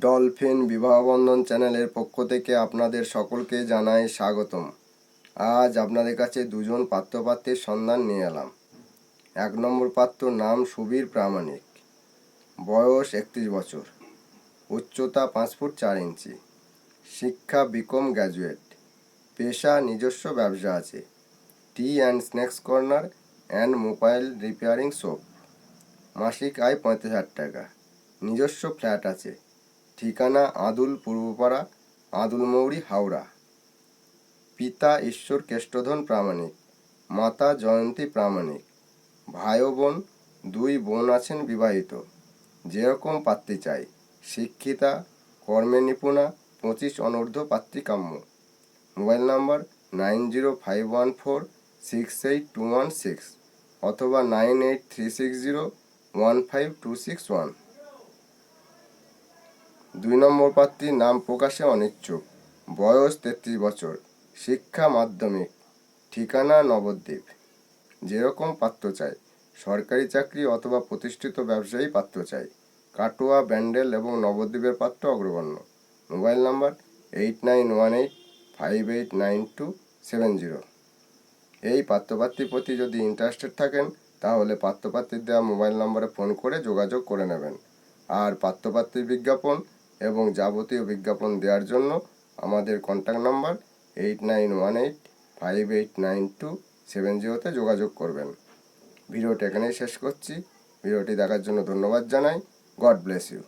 Dolphin Bibahabandhan চ্যানেলের পক্ষ থেকে আপনাদের সকলকে জানাই স্বাগতম। আজ আপনাদের কাছে দুজন পাত্রপাত্রের সন্ধান নিয়ে এলাম। এক নম্বর পাত্র নাম সুবীর প্রামাণিক। বয়স একত্রিশ বছর। উচ্চতা পাঁচ ফুট চার ইঞ্চি। শিক্ষা বিকম গ্র্যাজুয়েট। পেশা নিজস্ব ব্যবসা আছে। Tea and snacks corner and mobile repairing shop. মাসিক আয় পঁয়ত্রিশ হাজার টাকা। নিজস্ব ফ্ল্যাট আছে। ঠিকানা আদুল পূর্বপাড়া, আদুল মৌরি, হাওড়া। পিতা ঈশ্বর কেষ্টধন প্রামাণিক, মাতা জয়ন্তী প্রামাণিক। ভাই বোন, দুই বোন আছেন বিবাহিত। যেরকম পাত্রী চাই, শিক্ষিতা, কর্মে নিপুণা, পঁচিশ অনূর্ধ্ব পাত্রিকাম্য। Mobile number nine zero five one four six eight two one six অথবা nine eight three six zero one five two six one. দুই নম্বর প্রার্থীর নাম প্রকাশে অনিচ্ছুক। বয়স তেত্রিশ বছর। শিক্ষা মাধ্যমিক। ঠিকানা নবদ্বীপ। যেরকম পাত্র চাই। সরকারি চাকরি অথবা প্রতিষ্ঠিত ব্যবসায়ী পাত্র চাই। কাটোয়া, ব্যান্ডেল এবং নবদ্বীপের পাত্র অগ্রগণ্য। Mobile number eight nine one eight five eight nine two seven zero. এই পাত্রপাত্রীর প্রতি যদি ইন্টারেস্টেড থাকেন, তাহলে পাত্রপাত্রীর দেওয়া মোবাইল নম্বরে ফোন করে যোগাযোগ করে নেবেন। আর পাত্রপাত্রীর বিজ্ঞাপন এবং যাবতীয় বিজ্ঞাপন দেওয়ার জন্য আমাদের contact number eight nine one eight five eight nine two seven জিরোতে যোগাযোগ করবেন। ভিডিওটি এখানেই শেষ করছি। ভিডিওটি দেখার জন্য ধন্যবাদ জানাই। God bless you